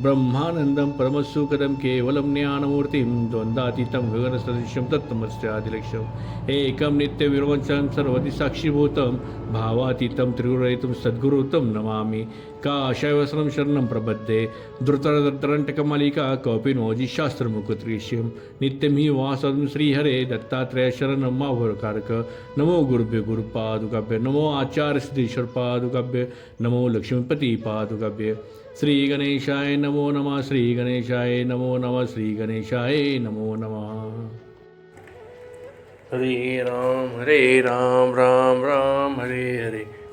ब्रह्मानन्दं परमसुकरं केवलं ज्ञानमूर्तिं द्वन्द्वातीतं गगनसदृश्यं तत्तमस्यादिलक्ष्यम् एकं नित्यविरवंचं सर्वदि साक्षीभूतं भावातीतं त्रिगुरयितुं सद्गुरुतं नमामि। का काशयवसनं शरणं प्रपद्ये। धृतरदत्तरण्टकमालिका कौपिनोजि शास्त्रमुकुत्रीष्यं नित्यं हि वासं श्रीहरे दत्तात्रेय शरणं माभोरकारक नमो गुरुभ्यो गुरुपादुकाभ्य। नमो आचार्यसिद्धीश्वर पादुकाभ्य नमो लक्ष्मीपती पादुकाभ्य। श्री गणेशाय नमो नमः। श्री गणेशाय नमो नमः। श्री गणेशाय नमो नमः। हरे राम हरे राम राम राम हरे हरे।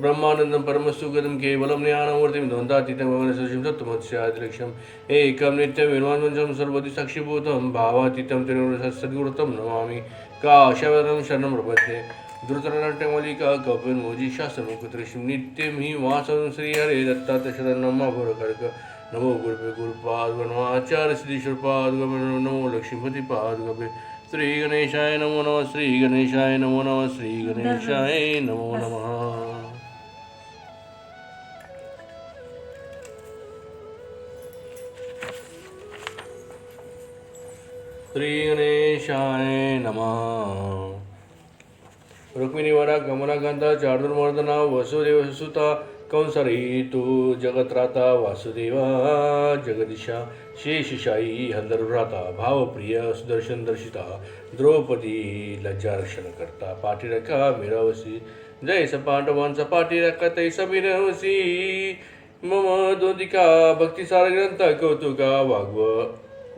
ब्रह्मानन्दं परमसुखदं केवलं ज्ञानमूर्तिं द्वन्द्वातीतं भवनसशिं तत्त्वमस्यादिलक्ष्यम् एकं नित्यं विन्वान्वंशं सर्वति साक्षीभूतं भावातीतं त्रिगुणरसः सद्गुरुतं नमामि। काशवरं शरणं प्रपद्ये। द्रुतनाट्यमलिका कपिन्मोजी शास्त्रमुकुत्रिषिं नित्यं हि वासं श्रीहरे दत्तात्तशरणं माभोरकर्क नमो गुरुपे गुरुपाद आचार्य नमो लक्ष्मीपतिपाद्गमे श्रीगणेशाय श्री गणेशाय नमो नमः श्री गणेशाय नमो नमः श्रीगणेशाय नमो नमः। श्री गणेशाय नमः. रुक्मिणीवरा गमनाकांता चाडुर्मर्दना वसुदेवसुता तू जगत्राता वासुदेवा जगदिशा शेषशायी हंदरभ्राता भावप्रिय सुदर्शन दर्शिता द्रौपदी लज्जारक्षण करता पाठीरका मिरवसी जैस पांडवांचा पाठीरका तैसा मिरवसी मम दोदिका भक्तिसार ग्रंथ कौतुका वाग्व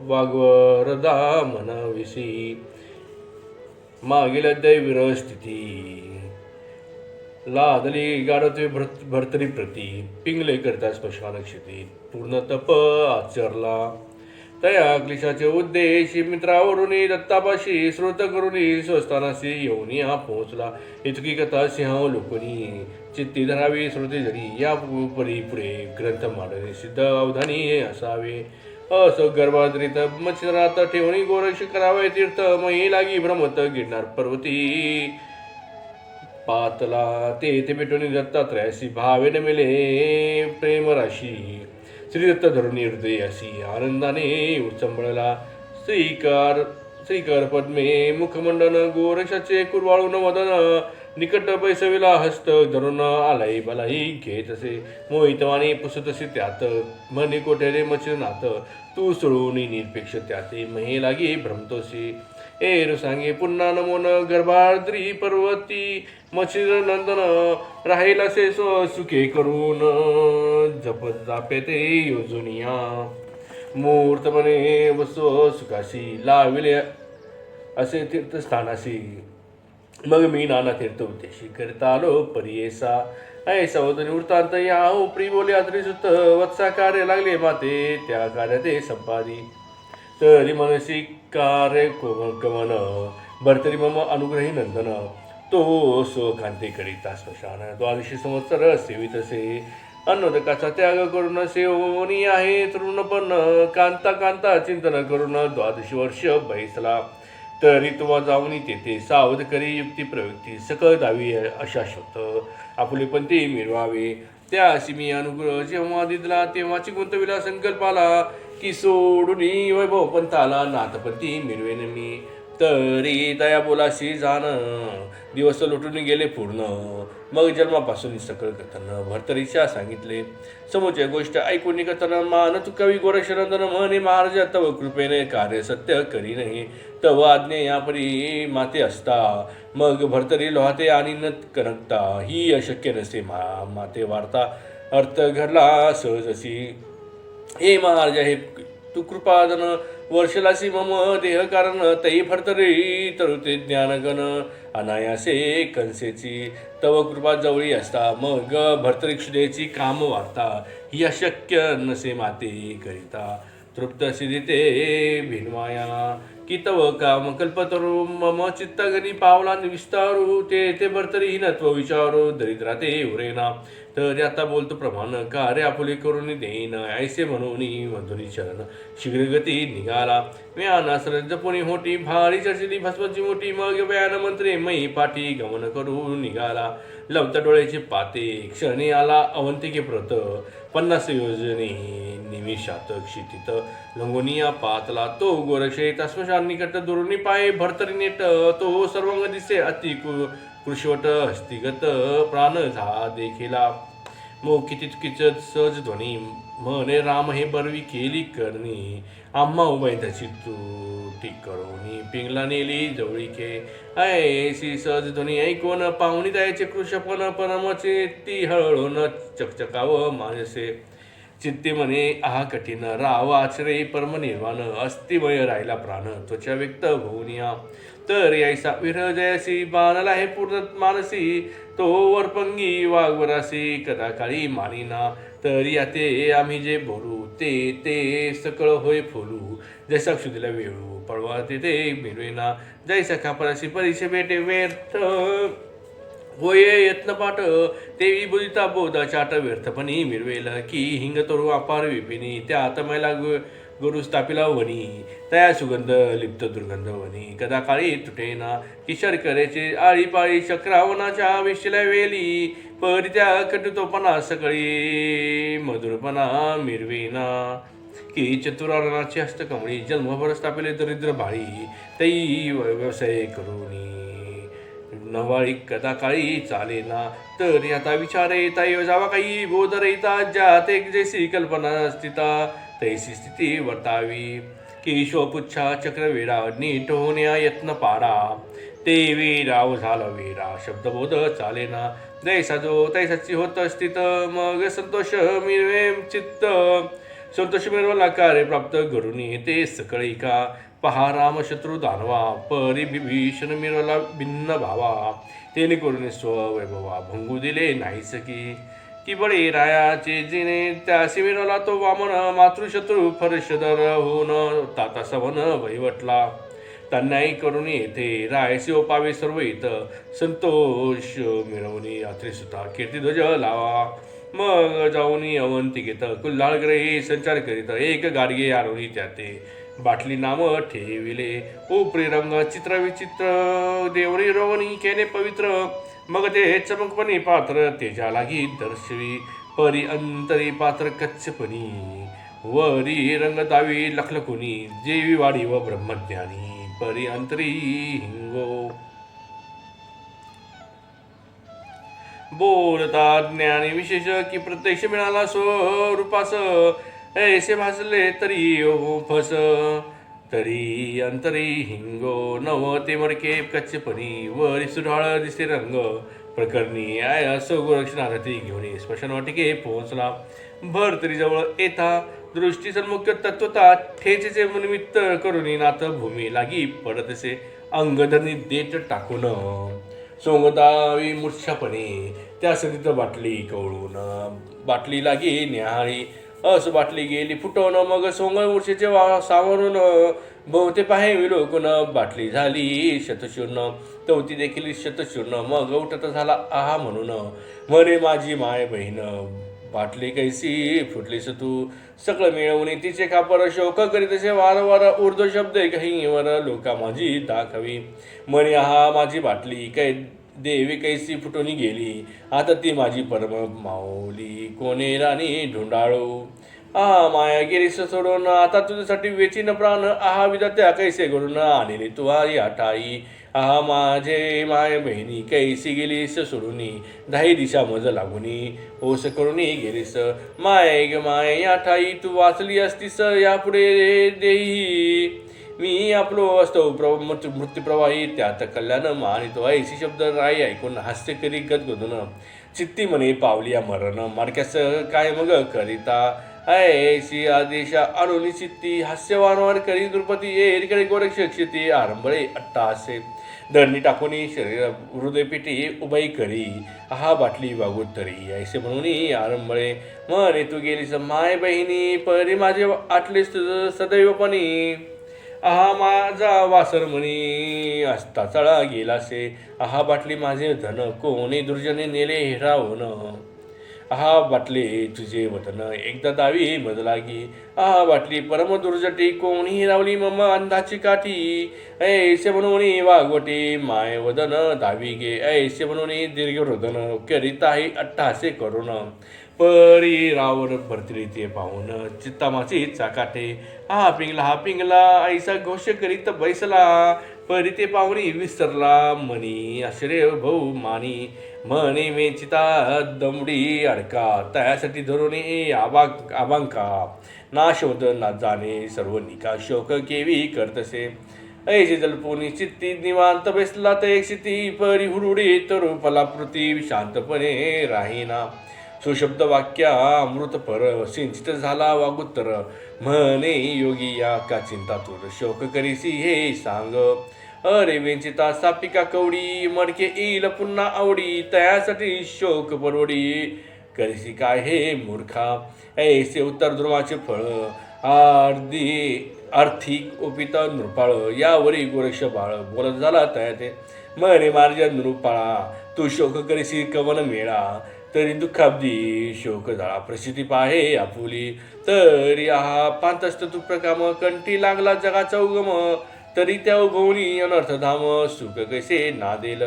वागवरदा मनविसी मागील दैविर स्थिती लादली गाडते भर्त भर्तरी प्रती. पिंगले करता स्मशान क्षिती. पूर्ण तप आचरला. तया क्लिशाचे उद्देश मित्रावरून दत्तापाशी श्रोत करून स्वस्थानाशी येऊन हा पोहोचला. इतकी कथा सिंह लोकनी. चित्ती धरावी श्रोते धरी या परी पुढे ग्रंथ मांडणे सिद्ध अवधानी असावे. असो गर्भाद्रित मच्छरात ठेवणी गोरक्ष करावे तीर्थ मही लागी भ्रमत गिरणार पर्वती. पातला ते ते भेटून दत्तात्रयासी भावेन मेले प्रेमराशी श्री दत्त धरून हृदयासी आनंदाने उचंबळला श्रीकार श्रीकर पद्मे मुखमंडन गोरक्षाचे कुरवाळून वदन निकट बैसविला हस्त धरून आलाई बलाई घेत असे मोहितवाणी पुसत असे त्यात म्हणे कोठेरे मचनात. तू सोडून निरपेक्ष त्याचे महे लागे भ्रमतोसी. एर सांगे पुन्हा नमोन गर्भाद्री पर्वती. मच्छिर नंदन राहील असे स्व सुखे करून. जपत जापे ते योजनिया. मूर्तपणे स्व सुखाशी लाविले असे तीर्थस्थानाशी. मग मी नाना तीर्थ उद्देशी करता आलो परियेसा ऐसा वदनी वृत्तांत या उपरी बोले आदरी सुत वत्सा कार्य लागले माते त्या कार्य ते संपादी. तरी मनसी कार्य कमन भरतरी मम अनुग्रही नंदन. तो सो कांते करिता स्मशान द्वादशी संवत्सर सेवितसे अन्नोदकाचा त्याग करून सेवनी आहे तृणपण कांता कांता चिंतन करून द्वादशी वर्ष बैसला. तरी तुवा जाऊन तेथे सावध करी युक्ती प्रवृत्ती सकळ दावी अशाश्वत आपले पण ते मिरवावे त्या अशी मी अनुग्रह जेव्हा दिदला तेव्हाची गुंतविला संकल्पाला. की सोडून वैभव पंथाला नाथपंथी मिरवेन मी. तरी दया बोलाशी जाण. दिवस लुटून गेले पूर्ण. मग जन्मापासून सकळ कथन भरतरीच्या सांगितले. समोरच्या गोष्ट ऐकून कथन मान तू कवी गोरक्षनंदन म्हणे महाराज तव कृपेने कार्य सत्य करी नाही तव आज्ञे यापरी माते असता. मग भरतरी लोहाते आणि न कनकता. ही अशक्य नसे मा माते वार्ता. अर्थ घडला सहजशी. हे महाराज हे तू कृपादन वर्षलासी मम देह कारण तई फडतरी तरुते ज्ञानगण अनायासे कंसेची तव कृपा जवळी असता मग भर्तरीक्षुदेची काम वार्ता ही अशक्य नसे माते करिता. तृप्त सिद्धिते भिन्माया की तव काम कल्पतरु मम चित्तगणी पावलान विस्तारू ते ते भरतरी हिनत्व विचारू दरिद्राते उरेना. तर आता बोलतो प्रमाण कार्य आपुले करून देईन ऐसे म्हणून मधुरी चरण. शीघ्रगती निघाला. व्याना जपुनी होती भारी चर्चिली भस्मची मोठी मग व्यान मंत्रे मयी पाठी गमन करून निघाला. लवत डोळ्याचे पाते क्षणी आला अवंतिके प्रत. पन्नास योजने निमिषात क्षितित. लंगोनिया पातला तो गोरक्षे तस्मशान निकट दुरुनी पाय भरतरी नेट. तो सर्वांग दिसे अति कु कृषवट हस्तिगत प्राण झा देखिला. मो किती चुकीचं सहज ध्वनी म्हणे राम हे बरवी केली करणी. आम्हा उभय त्याची तू ठीक करोनी पिंगला नेली जवळीके ऐशी सहज ध्वनी ऐकून पाहुणी जायचे कृषपण परमचे ती हळून चकचकावं मानसे चित्ते म्हणे आहा कठीण राव आचरे परम निर्वाण अस्थिमय राहिला प्राण त्वचा व्यक्त होऊनिया तर यायसा विरह जयसी बाणला हे पूर्ण मानसी तो वरपंगी वाघवरासी कदा काळी मानिना तर याते आम्ही जे बोलू ते ते सकळ होय फोलू. जैसा क्षुदीला वेळू पळवा ते ते मिळवेना. जैसा खापराशी परीक्षे भेटे व्यर्थ. होय यत्नपाठ देवी बुदिता बोधा चाट व्यर्थपणी मिरवेल की हिंग तोरू अपार विपिनी त्या आतमयला गुरु स्थापिला वनी तया सुगंध लिप्त दुर्गंध वनी कदा काळी तुटेना किशोर करेचे आळीपाळी चक्रावनाच्या विशीला वेली परित्या कटुतोपणा सकळी मधुरपणा मिरवीना. की चतुरारणाची हस्तकमळी जन्मभर स्थापिले दरिद्र भाळी तई व्यवसाय करुनी. नवाळी कदा काळी चालेना तर आता विचार येता येऊ जावा काही बोध रहिता ज्या ते जैसी कल्पना स्थिता. तैसी स्थिती वर्तावी। की चक्रवीरा नीट होण्या यत्न पाडा ते वीराव झाला वीरा शब्दबोध चालेना। जैसा जो तैसाची होत स्थित। मग संतोष मिळवे चित्त। संतोष मिळवला कार्य प्राप्त घडून ते सकळी का पहा राम शत्रू दानवा परी विभीषण मिळवला भिन्न भावा। तेने करून स्ववैभवा भंगू दिले नाही की। की बळे राया जिने त्या शिबिराला तो वामन मातृशत्रू फरशदर होऊन ताता सवन वैवटला त्यांनाही करून येथे राय शिवपावे सर्व इथ संतोष मिळवणी रात्री सुद्धा कीर्तिध्वज लावा। मग जाऊन अवंतिकेत कुल्हाळ ग्रही संचार करीत एक गाडगे आरोही त्याते। बाटली नाम ठेविले. उपरी रंग चित्र विचित्र देवरी रोवणी केले पवित्र. मग ते चमकपणी पात्र तेजा लागी दर्शवी. परी अंतरी पात्र कच्छपणी. वरी रंग दावी लखलकुनी जेवी वाडी व ब्रह्मज्ञानी. परी अंतरी हिंगो. बोलता ज्ञानी विशेष की प्रत्यक्ष मिळाला स्वरूपास. ऐसे भासले तरी हो फस तरी अंतरी हिंगो नव ते मरके कच्चेपणी वरी सुढाळ दिसे रंग प्रकरणी आय असो गोरक्षणार्थी घेऊन स्मशान वाटिके पोहोचला. भर तरी जवळ येता दृष्टी सन्मुख तत्वता ठेचेचे निमित्त करून नाथ भूमी लागी पडतसे अंगधनी देत टाकून. सोंगदावी मूर्छापणे त्या सतीत बाटली कवळून बाटली लागी न्याहाळी अस बाटली गेली फुटवून मग सोंग मूर्छेचे वा सावरून बहुते पाहे विलोकून बाटली झाली शतशूर्ण. तवती देखील शतशूर्ण मग उठत झाला आहा म्हणून. म्हणे माझी माय बहीण बाटली कैसी फुटलीस तू? सगळं मिळवणे तिचे कापर शोक करीतसे वारंवार उर्दू शब्द वर लोका माझी दाखवी. म्हणे आहा माझी बाटली कै देवी कैसी फुटून गेली. आता ती माझी परम माऊली. कोणे राणी ढुंडाळू आहा माया गेलीस सोडून आता तुझ्यासाठी वेचीन प्राण. आहा विधात्या कैसे करून आणले तू या ठाई आहा माझे माय बहिणी कैसी गेलीस सोडूनी. दाही दिशा मज लागुनी. ओस करूनी गेलीस माय ग माय या ठाई तू वाचली असतीस यापुढे देही मी आपलो असतो प्र मृत्यू मृत्यूप्रवाही त्यात कल्याण तो ऐशी शब्द राई ऐकून हास्य करी गदगदून चित्ती म्हणे पावलिया मरण. मारक्यास काय मग करिता? ऐशी आदेशा अनुनी चित्ती हास्य वारंवार करी द्रुपती. एकीकडे गोरक्ष क्षिती आरंभळे अट्टासे. दंडी टाकून शरीर हृदयपिठी उभई करी. हा बाटली वागू तरी. ऐसे म्हणून आरंभळे म्हणे तू गेलीस माय बहिणी परी माझे आटलेस सदैवपणी आहा माझा वासर म्हणी असता चळा गेलासे. आहा बाटली माझे धन कोणी दुर्जने नेले हिरावून आहा बाटले तुझे वतन एकदा दावी मजलागी आहा बाटली परम दुर्जटी कोणी हिरावली मम अंधाची काठी. ऐसे म्हणून वागवटी माय वदन दावी गे. ऐसे म्हणून दीर्घ हृदन करिताही अट्टासे करून. परी रावण भरतरी ते पाहून चित्तामाची चाकाटे. हा पिंगला हा पिंगला ऐसा घोष करीत बैसला परी ते पाहुणी विसरला मनी आश्रय भाऊ मानी म्हणे वेचिता दमडी अडका त्यासाठी धरून आबाक आबांका नाशवत ना जाणे सर्व निका शोक केवी करतसे. ऐसे जलपोनी चित्ती निवांत बेसला ते क्षिती परी हुरुडी तरुपला पृथ्वी शांतपणे राहीना. सुशब्द वाक्या अमृत पर सिंचित झाला वागुत्तर. म्हणे योगी या का चिंता तुर शोक करीसी हे सांग. अरे वेंचिता सापिका कवडी मडके येईल पुन्हा आवडी तयासाठी शोक परवडी. करीसी काय हे मूर्खा? ऐसे उत्तर ध्रुवाचे फळ. अर्धी आर्थिक ओपित नृपाळ यावरी गोरक्ष बाळ. बोलत झाला तया ते. मरे मार्ज नृपाळा तू शोक करीसी कवन मेळा तरी दुःखाब्दी शोक झाला प्रसिद्धी पाहे आपुली तरी आहा पांतस्त तुप्रकाम कंठी लागला जगाचा उगम. तरी त्या उगवणी अनर्थ धाम सुख कैसे नादेल.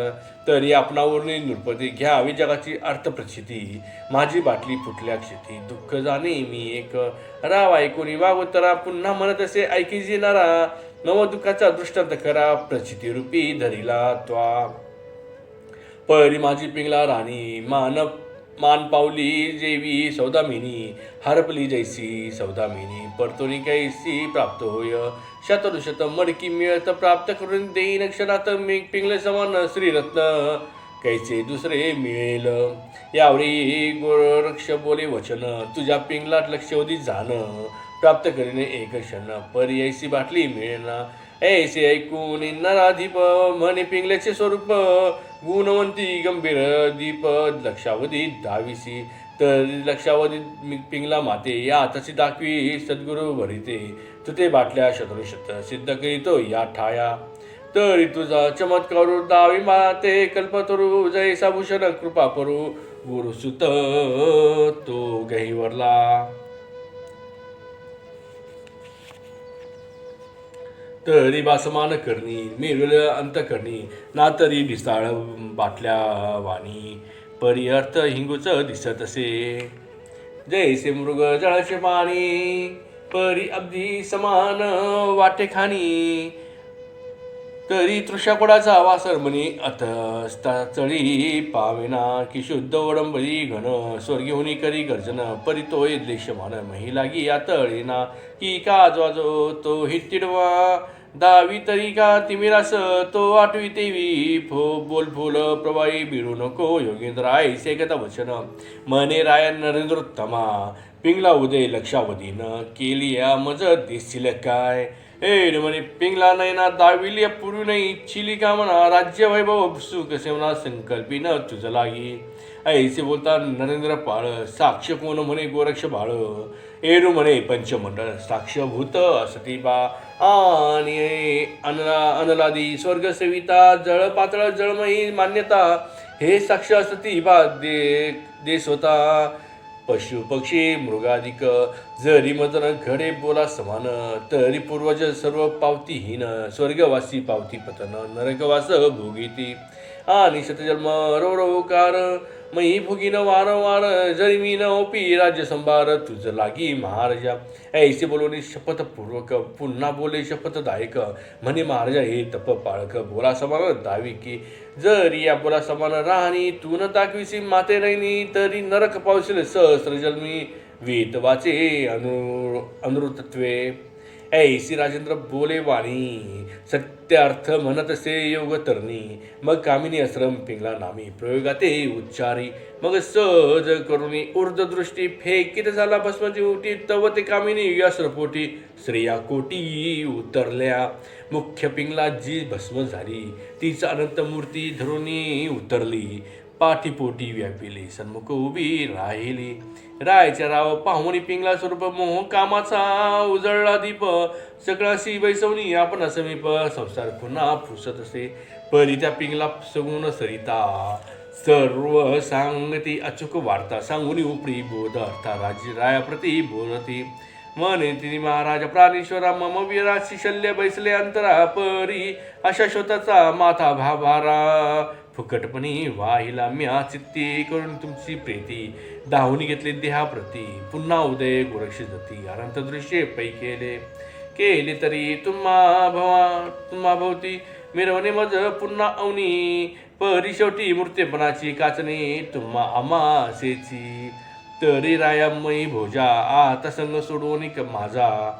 तरी आपणावरून नृपती घ्यावी जगाची अर्थप्रसिद्धी. माझी बाटली फुटल्या क्षिती दुःख जाणे मी एक. राव ऐकून वागोतरा पुन्हा म्हणत असे ऐकी येणारा नव दुःखाचा दृष्टांत करा प्रचिती रूपी धरिला त्वा. परी माझी पिंगला राणी मानव मान पावली जेवी सौदामिनी हरपली जैसी सौदामिनी परतोनी कैसी प्राप्त होय? शतरुशत मडकी मिळत प्राप्त करून देईन क्षणात मी पिंगले समान श्रीरत्न. कैसे दुसरे मिळेल? यावेळी गोरक्ष बोले वचन तुझ्या पिंगलात लक्षवधी जाण. प्राप्त करीने एक क्षण पर्यायसी बाटली मिळेना ऐसे ऐकून नराधिप म्हणे पिंगल्याचे स्वरूप गुणवंती गंभीर दीप लक्षावधी दहावीसी तर लक्षावधी पिंगला माते या तशी दाखवी सद्गुरू भरिते। तुते बाटल्या शत्रुशत सिद्ध करीतो या ठाया। तरी तुझा चमत्कारू दावी माते कल्पतरू जैसा भूषण कृपा करू। गुरुसुत तो गहिवरला। तर बासमान करणी मिळवल अंत करणी ना तरी ढिसाळ बाटल्या वाणी परी अर्थ हिंगूच दिसत असे. जैसे मृग जळाचे पाणी परी अगदी समान वाटे खाणी तरी तृषाकोडाचा वासर म्हणी अतस्ता चळी पाविना की शुद्ध ओडंबरी घन स्वर्गीहुनी करी गर्जन परी तो देशमान महिलागी आतळीना की काजवाजो तो हिट्टिडवा दहावी तरी का तिमिरास? तो आठवी तेवी फो बोल फुल प्रवाही बिरू नको योगेंद्र ऐसे कथा वचन. मने राय नरेंद्रोत्तमा पिंगला उदय लक्षावधीनं केली या मज दिसतील काय? ए म्हणे पिंगला नैना दाविली पूर्वी नाही म्हणा राज्य वैभव सुख सेवना संकल्पिन तुझ लागी. ऐसे बोलता नरेंद्र पाळ साक्ष कोण म्हणे गोरक्ष बाळ. एरू म्हणे पंचमंडळ साक्षभूत सती बा. आणि अनला अनलादी स्वर्ग सेविता जळ पातळ जळमयी मान्यता. हे साक्ष सती बा दे देश होता. पशु पक्षी मृगाधिक जरी मदन घडे बोला समान तरी पूर्वज सर्व पावतीहीन स्वर्गवासी पावती पतन नरकवास भोगीती. आणि शतजन्म रोरोकार मई भोगीन वारंवार जरी मी न ओपी राज्य संभार तुझ लागी महाराजा. ऐसे बोलवणे शपथपूर्वक पुन्हा बोले शपथदायक. म्हणे महाराजा हे तप पाळक बोला समान दावी की जरी या बोला समान राहणी तू न दाखविसी माते रैनी तरी नरक पावशील सहस्र जन्मी. वेद वाचे अनु अनुतत्वे ऐसी राजेंद्र बोले वाणी सत्य अर्थ म्हणत असे योग तरणी. मग कामिनी आश्रम पिंगला नामी प्रयोगाते उच्चारी. मग सहज करुणी ऊर्ध्वदृष्टी फेकित झाला भस्माची उटी. तव ते कामिनी यश्रपोटी श्रेया कोटी उतरल्या. मुख्य पिंगला जी भस्म झाली तीच अनंत मूर्ती धरुणी उतरली. पाठीपोटी व्यापिली. सन्मुख उभी राहिली. रायच्या राव पाहुणी पिंगला स्वरूप मोह कामाचा उजळला दीप. सगळाशी बैसवणी आपण समीप. संसार पुन्हा फुसत असे. परी त्या पिंगला सगुण सरिता. सर्व सांगती अचूक वार्ता सांगून उपरी बोध अर्था. राजी रायाप्रती बोलती म्हणे तिने महाराज प्राणेश्वरा मम वीराशी शल्य बैसले अंतरा परी. अशा शोताचा माथा भाभारा. फुकटपणी वाहिला म्या चित्ती करून तुमची प्रीती. धावून घेतली देहाप्रती. पुन्हा उदय गोरक्षी जाती. अनंत दृश्ये पै केले. केले तरी तुम्हा भवा तुम्हा भोवती. मिरवणे मज पुन्हा अवनी. परी शेवटी मूर्तीपणाची काचणी. तुम्हा अमासेची. तरी रायामयी भोजा. आता संग सोडवणी माझा.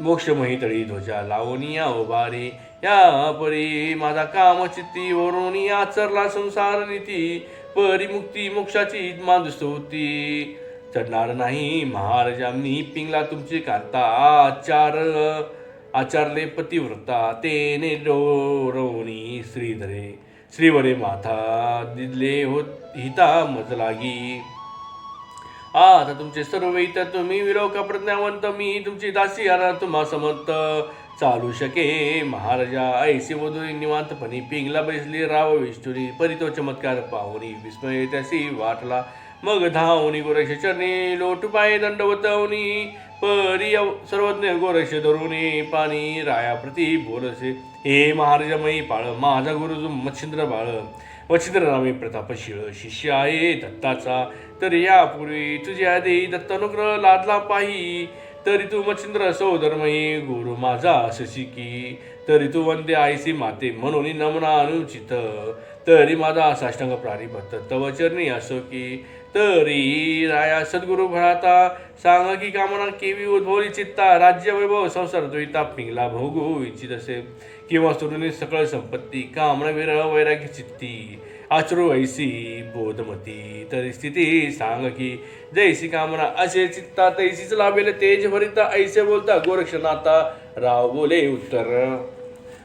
मोक्षमयी तळी ध्वजा. लावणी या उभारी या परी माझा काम चित्ती वरून आचरला संसार नीती परी मुक्ती मोक्षाची मांदुस्त होती. चढणार नाही महाराजांनी पिंगला तुमची कांता आचार. आचारले पतिव्रता तेने डोरवणी श्रीधरे. श्रीवरे माथा दिले होत हिता मज लागी आता तुमचे सर्व इतर तुम्ही विलोक प्रज्ञावंत मी तुमची दासी आणा तुम्हा समंत चालू शके. महाराजा ऐसे वधू निवांतपणी पिंगला बैसली. राव विष्णुरी परितो चमत्कार पाहुणी विस्मय त्यासी वाटला. मग धावणी गोरक्ष चरणी लोट पाय दंडवतवनी परी सर्वज्ञ गोरक्ष धरुणे पाणी रायाप्रती बोलसे. हे महाराजा मयी पाळ माझा गुरुज मच्छिंद्र बाळ. वचिंद्र नामे प्रतापशीळ शिष्य आहे दत्ताचा. तर यापूर्वी तुझ्या आधी दत्तानुग्रह लादला पाही तरी तू मच्छिंद्र सौधर्मयी गुरु माझा शशिकी. तरी तू वंदे आईसी माते म्हणून नमना अनुचित. तरी माझा साष्टांग प्राणीबद्ध तव चरणी असो की. तरी राया सद्गुरु भराता सांग की कामना केवी उद्भवली चित्ता. राज्य वैभव संसार द्वैता पिंगला भोगू इच्छित असे. किंवा सोडून सकळ संपत्ती कामना विरह वैराग्य चित्ती. आचरू ऐसी बोधमती. तरी स्थिती सांग की जैसी कामना असे चित्ता तैसीच लाभेल तेज भरिता ऐसे बोलता गोरक्षनाथा. राव बोले उत्तर.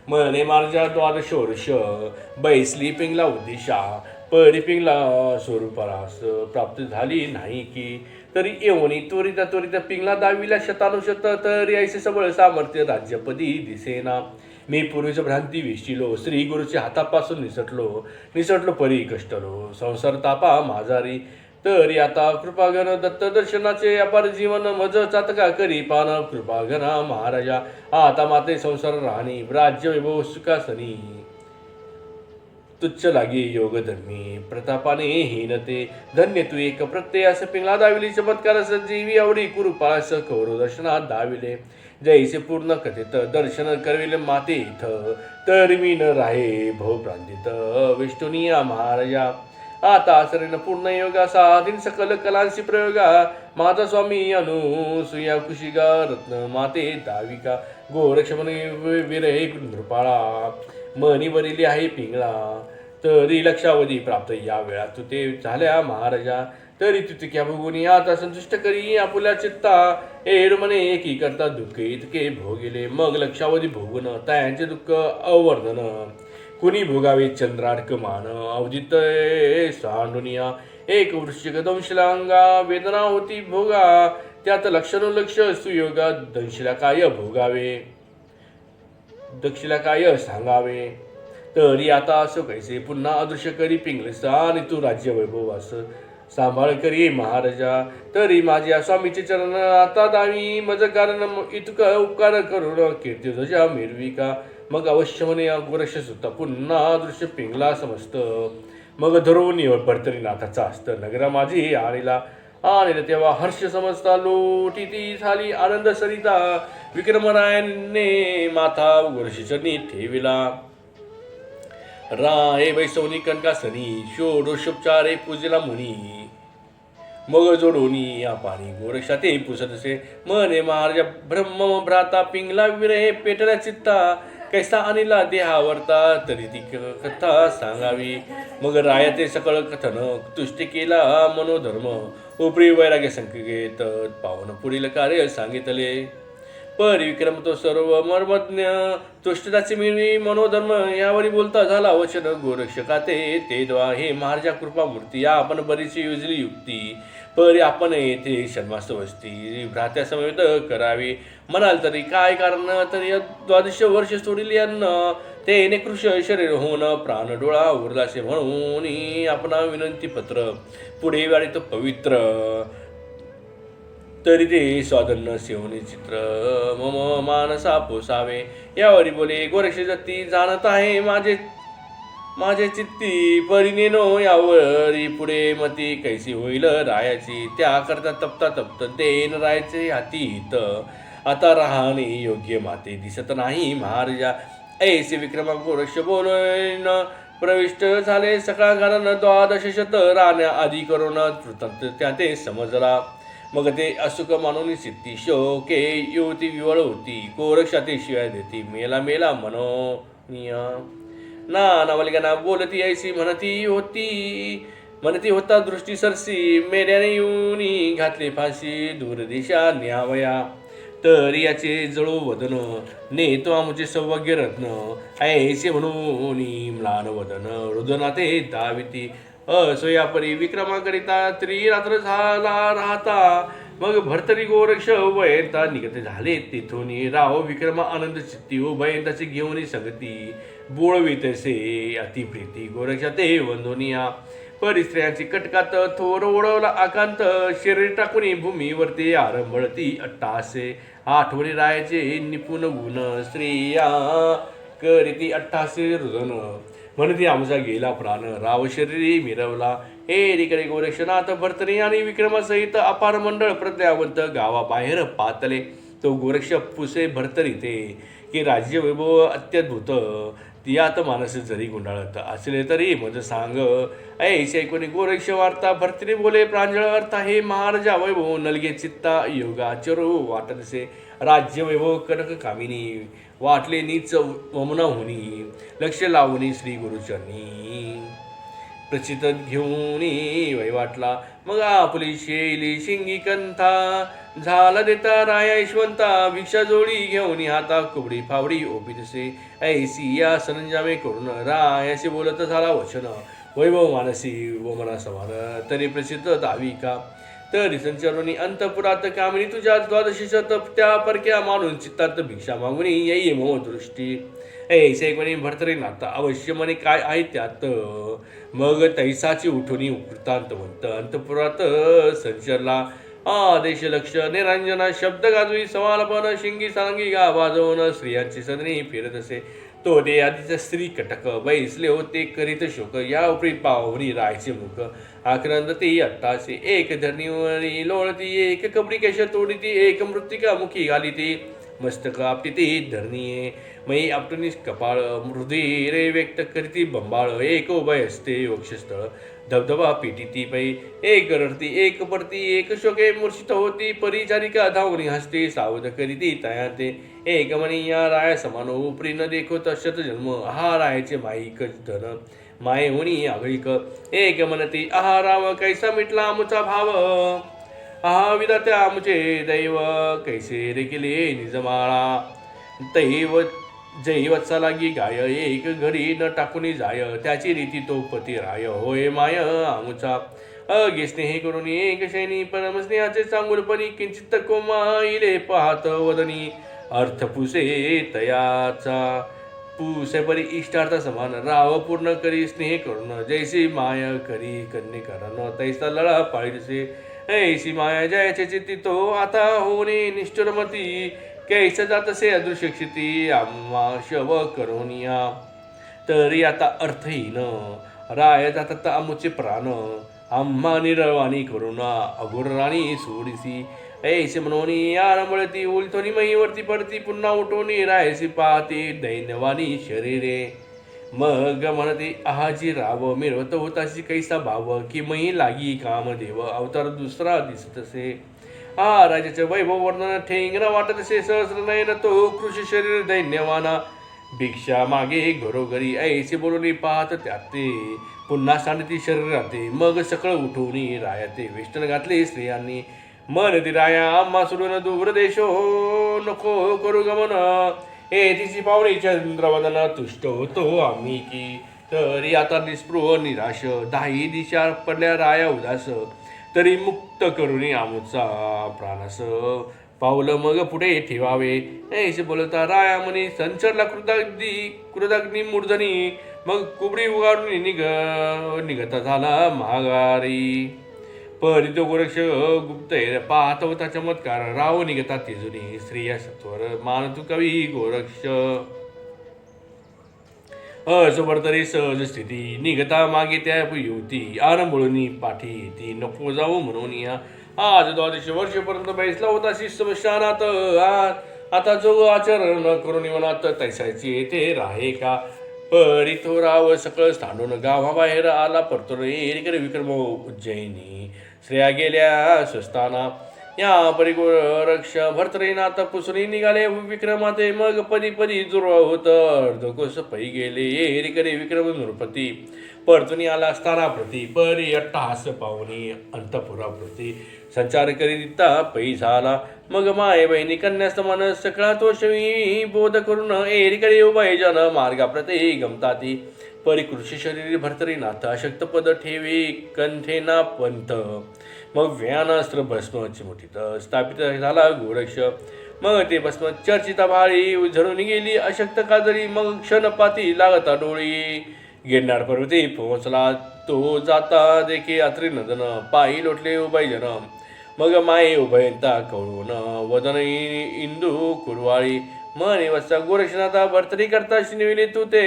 मने मार्जा द्वादश वर्ष बैसली पिंगला उद्दिशा. परिपिंगला स्वरूपरास. प्राप्त झाली नाही की तरी येऊनी त्वरित त्वरित पिंगला दाविला शतानुशत तरी ऐसे सबळ सामर्थ्य राज्यपदी दिसेना. मी पूर्वीच भ्रांती विशिलो श्री गुरुच्या हातापासून निसटलो. निसटलो परी कष्टलो. संसार तापा माझारी तरी आता कृपागण दत्त दर्शनाचे अपार जीवन मज चातका करी पान कृपागणा महाराजा. आता माते संसार राहणी राज्य वैभव सुखासनी. तुच्छ लागे योगधर्मी प्रतापाने हीनते. धन्य तू एक प्रत्ययास पिंगला दाविली चमत्कार जीवी आवडी कुरुपास कौरव दर्शनात दाविले. जैसे पूर्ण कथित दर्शन करविले माते इथ तर मी न राहे भवप्रांतित विष्णुनिया महाराजा आता सरेन पूर्ण योगा साधीन सकल कलांशी प्रयोगा. माझा स्वामी अनुसुया कुशिगा रत्न माते दाविका गोरक्षमने विरहे नृपाळा मनी आहे पिंगळा तरी लक्षावधी प्राप्त या वेळा तुते ते झाल्या महाराजा. तरी तू तिक्या भोगुनी आता संतुष्ट करी. आपुल्या चित्ता एड म्हणे एकी करता दुःख इतके भोगिले. मग लक्षावधी भोगून तयांचे दुःख अवर्धन. कुणी भोगावे चंद्रार्क मान? अवजित सांडुनिया एक वृश्चिक दंशलांगा वेदना होती भोगा. त्यात लक्षणोलक्ष सुयोगा दंशला काय भोगावे? दक्षिला काय सांगावे? तरी आता असं कैसे पुन्हा अदृश्य करी पिंगलसा आणि तू राज्य वैभव असं सांभाळ करी महाराजा. तरी माझ्या स्वामीचे चरण आता दावी. मज कारण इतकं उपकार करून कीर्ती ध्वजा मिरवी का? मग अवश्य म्हणे गोरक्ष सुद्धा पुन्हा दृश्य पिंगला समजत मग धरून भरतरीनाथाचा असत नगरा माझी आणीला. आणील तेव्हा हर्ष समजता लोटी ती झाली आनंद सरिता. विक्रमरायने माथा वर्षीचरणी ठेविला. राय वैसवनी कनकासनी षोडोषोपचारे पूजेला मुनी मग जोडोनी या पाणी गोरक्षा ते पुसतसे मने महाराजा ब्रह्म भ्राता पिंगला विरहे पेटल्या चित्ता. कैसा अनिला देहावरता तरी ती क- कथा सांगावी. मग रायाचे सकळ कथन तुष्टी केला मनोधर्म. उपरी वैराग्य संकेत पावन पुढील कार्य सांगितले. परिविक्रम तो सर्व मर्मज्ञ तुष्टताचे मिळवी मनोधर्म यावरी बोलता झाला वचन गोरक्षका ते ते द्वा हे महाराजा कृपामूर्ती या आपण बरीचशी योजली युक्ती. परी आपण येथे शर्मास्त असती भ्रात्या समेत करावी. म्हणाल तरी काय कारण तरी या द्वादश वर्ष सोडील यांना ते निकृष शरीर होऊन प्राण डोळा उरलासे म्हणून आपण विनंती पत्र पुढे वाढीत पवित्र. तरी ते स्वादन्न सेवनी चित्र मम मानसा पोसावे. यावरी बोले गोरक्ष जती जाणत आहे माझे माझे चित्ती परिनेनो यावरी पुढे मती कैसी होईल रायाची. त्या करता तपता तप्त देन रायाचे हातीत. आता राहणे योग्य माते दिसत नाही महाराजा. ऐसे विक्रमा गोरक्ष बोलून प्रविष्ट झाले सकाळ घालन द्वादश शत राण्या आधी करून वृत्तांत त्या ते समजला. मग ते असुख मानून सिद्धी शोके युवती विवळ होती. गोरक्षाते शिवाय देती मेला मेला मनोनिया. ना नवलगना बोलती ऐसी म्हणती होती. म्हणती होता दृष्टी सरसी मेल्याने येऊनी घातले फाशी दूरदिशा न्यावया. तर याचे जळू वदन नेतो आमचे सौभाग्य रत्न. ऐसे म्हणून म्लान वदन रुदनाते दाविती. हो, असोया परी विक्रमाकरिता त्रिरात्र झाला राहता. मग भरतरी गोरक्ष वयंता निगते झाले. तिथून राव विक्रमा आनंद चित्ती उभयंताची घेऊन संगती. बोळवितसे अतिप्रीती गोरक्ष ते वंदोनिया परिस्त्रियांची कटकात थोर ओढवला आकांत. शरीर टाकून भूमीवरती आरंभळती अट्टासे. आठवणी रायाचे निपुण गुण स्त्रिया. करीती अट्टासे रुदन म्हणती आमचा गेला प्राण राव शरीरी मिरवला. हे रिकडे गोरक्षनाथ भरतरी आणि विक्रमासहित अपार मंडळ प्रत्यावंत गावाबाहेर पातले. तो गोरक्ष पुसे भरतरी ते की राज्य वैभव अत्यद्भुत. तियात मानस जरी गुंडाळत असले तरी मज सांग ऐसे कोणी गोरक्ष वार्ता भरतरी बोले प्रांजळ अर्थ हे महाराजा वैभव नलगे चित्ता योगाचरो वाटतसे राज्य वैभव कनक कामिनी वाटले नीच वमना होनी लक्ष लावणी श्री गुरुचरणी. प्रचित घेऊन वैवाटला. मग आपली शेली शिंगी कंथा झाला देता राया यशवंता. भिक्षा जोडी घेऊन हाता कुबडी फावडी ओपितसे ऐसी या सरंजामे करून रायाशी बोलत झाला वचन. वैभव मानसी वमना समान. तरी प्रसिद्ध दावी का तरी संचरणी अंतपुरात कामिनी तुझ्या द्वादशी शत त्या परक्या मानून चित्तार्थ भिक्षा मागुनी येई मम दृष्टी. ऐसे कोणी भरतरी नाता अवश्य म्हणे काय आहे त्यात? मग तैसाची उठुनी वृत्तांत म्हणत अंतपुरात संचरला. आदेश लक्ष निरंजना शब्द गाजवी समालपन शिंगी सांगी गा वाजवून स्त्रियांची सदनी फिरत असे. तो दे आधीचा स्त्री कटक बैसले होते करीत शोक या उपरी पावरी राहायचे मुख आक्रंदती अत्ताशी एक धरणीवरी लोळती एक कबरी केश तोडीती एक मृत्तिका मुखी घाली ती मस्तक आपटी धरणीये मयी आपटुनी कपाळ मृदुरे व्यक्त करीती बंबाळ एक उभय असते वक्षस्थळ धबधबा पिटीती पै एक रडती एक पडती एक शोके मूर्छित होती परिचारिका धावणी हसते सावध करीती तया ते एक मणी या राय समान उपरी न देखो तशत जन्म हा रायाचे माईक धन माये होणी आगळीक एक म्हणती आहा राव कैसा मिटला आमचा भाव? आविदात्या आमचे दैव कैसे रे केले निजमाळा? दैव जयवत्चा लागी गाय एक घरी न टाकून जाय त्याची रीती तो पती राय होय माय आमुचा. अगे स्नेह करून एक शैनी परम स्नेहाचे चांगुलपणी किंचित कोमाईले पाहत वदनी अर्थ पुसे तयाचा. पुसे परी इष्टार्थ समान राव पूर्ण करी स्नेह करून जैसी माय करी कन्या करण तैसा लळा पाहिजे ऐशी माया जयाचे चितितो आता होणे निष्ठुरमती कैस जातसे अदृश्य क्षिती आम्हा शव करोनिया तरी आता अर्थहीन राय जातात आमुचे प्राण. आम्हा निरळवाणी करुणा अगुरराणी सोडिसी. ऐसे म्हणून आरंभळती उलथोनी मईवरती पडती पुन्हा उठवणी रायसी पाहते दैन्यवाणी शरीरे. मग म्हणते आहाजी राव मिरवत होताशी कैसा भाव की मही लागी कामदेव अवतार दुसरा दिसत असे आ राजाचे वैभव वर्णन ठेंगरा वाटत असे सहस्र नयन तो कृषी शरीर दैन्यवाना भिक्षा मागे घरोघरी ऐसे बोलून पाहत त्यात ते पुन्हा सांडती शरीराते मग सकळ उठून रायाते वेष्टन घातले स्त्रियांनी. मन ती राया आम्हा सुरून दूर देश हो नको करू गमन. हे तिची पावणे तुष्ट होतो आम्ही की. तरी आता निस्पृह निराश दाही दिशा पडल्या राया उदास. तरी मुक्त करून आमचा प्राणास. पावलं मग पुढे ठेवावे. ऐसे बोलता राया म्हणे संचरला कृतग्नी कृतग्नी मूर्धनी. मग कुबडी उगारून निघ निघता झाला माघारी. परितो गोरक्ष गुप्त पाहत होता चमत्कार राव निघता तिजुनी स्त्रिया सत्वर मानतु कवी गोरक्ष असोबर तरी सहज स्थिती निघता मागे त्या युवती आरंभळूनी पाठी ती नको जाऊ म्हणून या. आज द्वादश वर्षपर्यंत बैसला होता शिष्य स्मशानात आता जो आचरण करून मनात तैसायची ते राहे का परी तो राव सकळ स्थांडून गावाबाहेर आला परतो एरिकडे विक्रम उज्जैनी श्रेया गेल्या स्वस्ताना या परिगोरक्ष भरतरीनाथ पुसरी निघाले. विक्रमाते मग पदी पदी जुरव होत. अर्धकोस पै गेले एरिकडे विक्रम नृपती. परतुनी आला स्थानाप्रती परी अट्टहास पाहुणी अंतपुराप्रती संचार करीता पै झाला मग माय बहिणी कन्यास्तमान सकळा तो शवी बोध करून एरिकडे उभय जन मार्गाप्रते गमताती. परिकृषी शरीर भरतरीनाथ अशक्त पद ठेवी कंठेना पंथ. मग व्यानास्त्र भस्म चिमुटीत स्थापित झाला गोरक्ष. मग ते भस्म चर्चिता भाळी झडून गेली अशक्त काजरी मग क्षणपाती लागता डोळी. गिरणार पर्वती पोहोचला तो जाता देखी यात्री नदन पायी लोटले उभय जन. मग माये उभयता कळून वदन इंदू कुरवाळी मने वत्सा गोरक्षनाथा भरतरी करता शिनविले तू ते.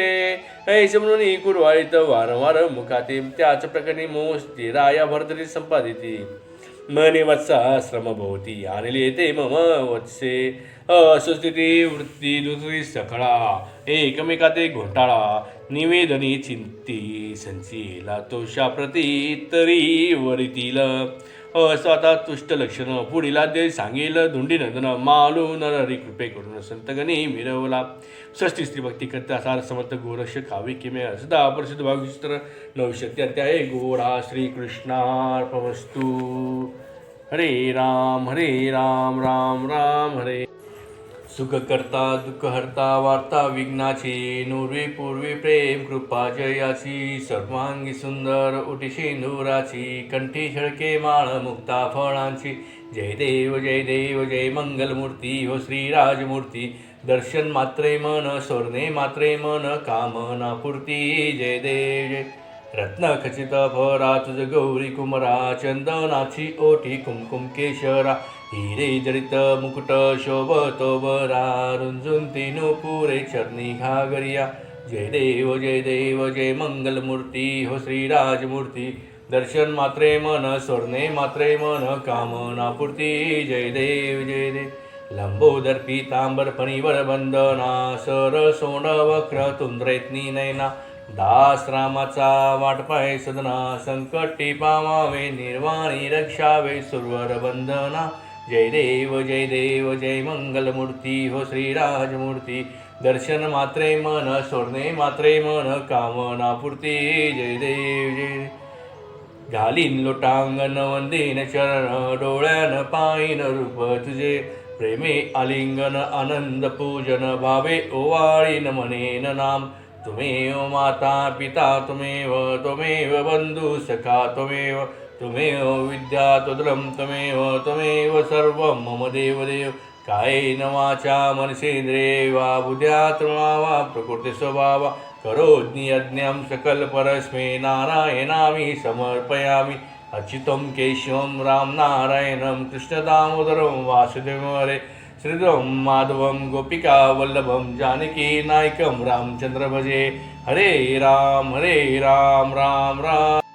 ऐसे म्हणून कुरवाळीत वारंवार मुखाते त्याच प्रकारे मोस्ती राया भरतरी संपादिती. मने वत्सा श्रम भोवती आणली ते मम वत्से. असुस्थिती वृत्ती दुसरी सखळा एकमेकाते घोटाळा निवेदनी चिंती संचीला तोषाप्रती तरी वरितील. स्वतः तुष्ट लक्षणं. पुढीला ते सांगेल धुंडी नंदन मालू नरहरी कृपे करून संतगणी मिरवला. षष्टी स्त्री भक्ती करता सार समर्थ गोरक्ष कावे किमे असदा. प्रसिद्ध भाविस्तर नवशक्ती अध्याय गोरा श्रीकृष्णार्पमस्तू हरे राम हरे राम राम राम हरे सुखकर्ता दुःखहर्ता वार्ता विघ्नाची नुर्वी पूर्वी प्रेम कृपा जयाची सर्वांगी सुंदर उटी नुराची कंठी झळके माळ मुक्ता फळांची. जय देव जय देव जय मंगलमूर्ती हो श्रीराजमूर्ती दर्शन मात्रे मन स्वर्णे मात्रे मन कामना पूर्ती. जय देव जय. रत्न खचित भरा तुझ गौरी कुमरा चंदनाची ओटी कुमकुम केशरा. हिरे जडित मुकुट शोभतो वरा रुंजुंती नुपुरे पुरे चरणी घागरिया जय देव जय देव जय मंगलमूर्ती हो श्रीराजमूर्ती. दर्शन मात्रे मन स्वर्णे मात्रे मन कामना पूर्ती. जय देव जय देव लंबोदर पीतांबर फणीवर बंदना सर सोंड वक्र तुंद्रेतनी नैना. दास रामाचा वाटपाय सदना संकटी पामावे निर्वाणी रक्षावे सुरवर वंदना. जय देव जय देव जय मंगलमूर्ती हो श्रीराजमूर्ती. दर्शन मात्रे मन सोडणे मात्रे मन कामना पूर्ती जय देव जय घालीन लोटांगण वंदीन चरण डोळ्यान पायीन रूप तुझे. प्रेमे आलिंगन आनंद पूजन भावे ओवाळीन मनेन नाम. त्वमेव माता पिता त्वमेव त्वमेव बंधू सखा त्वमेव त्वमेव विद्या त्वदलं त्वमेव त्वमेव सर्वं. मम देवदेव कायेन वाचा मनसेन्द्रिये वा बुद्ध्यात्मा वा प्रकृतिस्वभावा करोज्ञि यज्ञं सकलपरस्मै नारायणामि समर्पयामि. अच्युतं केशवं रामनारायणं कृष्णदामोदरं वासुदेवरे हरे माधवं गोपिकावल्लभं जानकी नायकं रामचन्द्र भजे. हरे राम हरे राम राम राम.